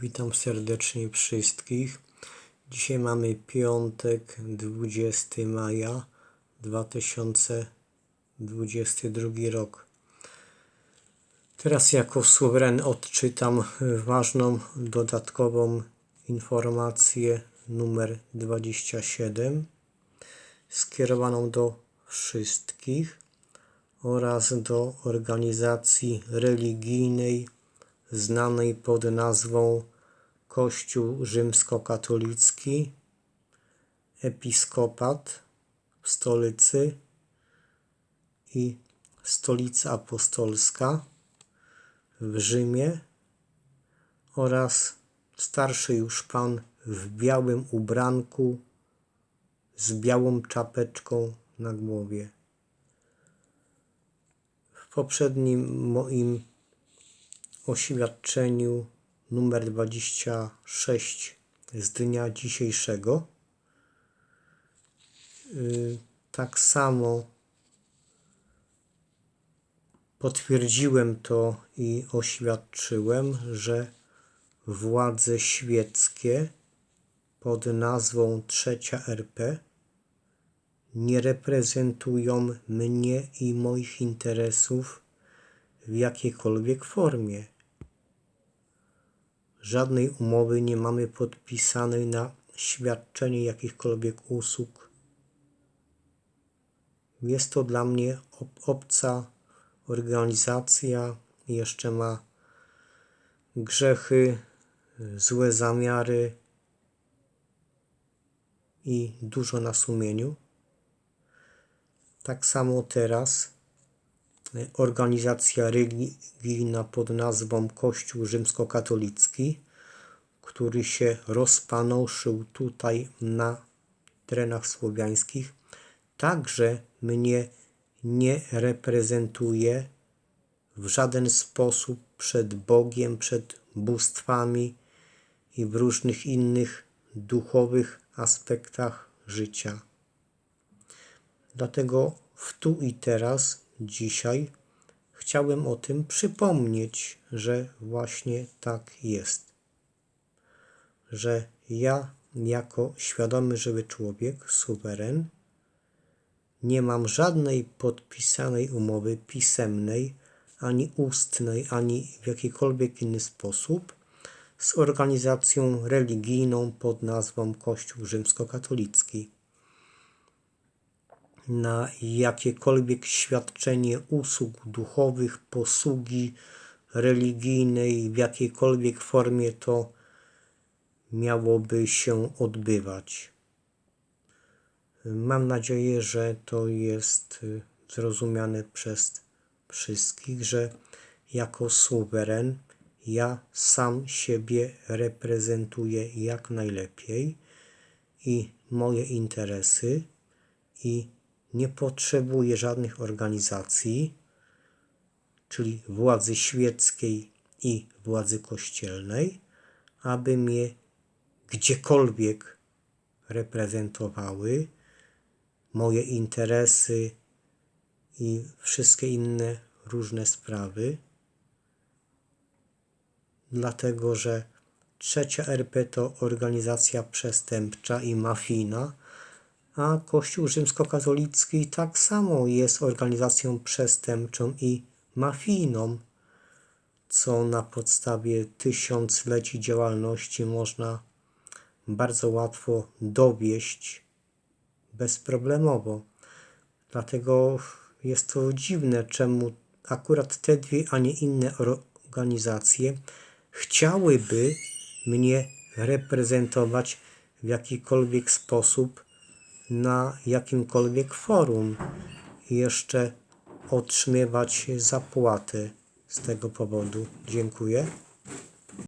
Witam serdecznie wszystkich. Dzisiaj mamy piątek, 20 maja 2022 rok. Teraz jako suweren odczytam ważną dodatkową informację numer 27 skierowaną do wszystkich oraz do organizacji religijnej znanej pod nazwą Kościół Rzymskokatolicki, Episkopat w stolicy i Stolica Apostolska w Rzymie oraz starszy już pan w białym ubranku z białą czapeczką na głowie. W poprzednim moim oświadczeniu numer 26 z dnia dzisiejszego. Y, Tak samo potwierdziłem to i oświadczyłem, że władze świeckie pod nazwą Trzecia RP nie reprezentują mnie i moich interesów w jakiejkolwiek formie. Żadnej umowy nie mamy podpisanej na świadczenie jakichkolwiek usług. Jest to dla mnie ob- obca organizacja, jeszcze ma grzechy, złe zamiary i dużo na sumieniu. Tak samo teraz organizacja religijna pod nazwą Kościół Rzymskokatolicki, który się rozpanoszył tutaj na terenach słowiańskich, także mnie nie reprezentuje w żaden sposób przed Bogiem, przed bóstwami i w różnych innych duchowych aspektach życia. Dlatego w tu i teraz, dzisiaj, chciałem o tym przypomnieć, że właśnie tak jest. Że ja, jako świadomy, żywy człowiek, suweren, nie mam żadnej podpisanej umowy pisemnej, ani ustnej, ani w jakikolwiek inny sposób z organizacją religijną pod nazwą Kościół Rzymskokatolicki na jakiekolwiek świadczenie usług duchowych, posługi religijnej, w jakiejkolwiek formie to miałoby się odbywać. Mam nadzieję, że to jest y, zrozumiane przez wszystkich, że jako suweren ja sam siebie reprezentuję jak najlepiej i moje interesy i nie potrzebuję żadnych organizacji, czyli władzy świeckiej i władzy kościelnej, aby mnie gdziekolwiek reprezentowały moje interesy i wszystkie inne różne sprawy. Dlatego, że trzecia RP to organizacja przestępcza i mafijna, a Kościół rzymskokatolicki tak samo jest organizacją przestępczą i mafijną, co na podstawie tysiącleci działalności można bardzo łatwo dowieść bezproblemowo. Dlatego jest to dziwne, czemu akurat te dwie, a nie inne organizacje chciałyby mnie reprezentować w jakikolwiek sposób na jakimkolwiek forum jeszcze otrzymywać zapłatę z tego powodu. Dziękuję.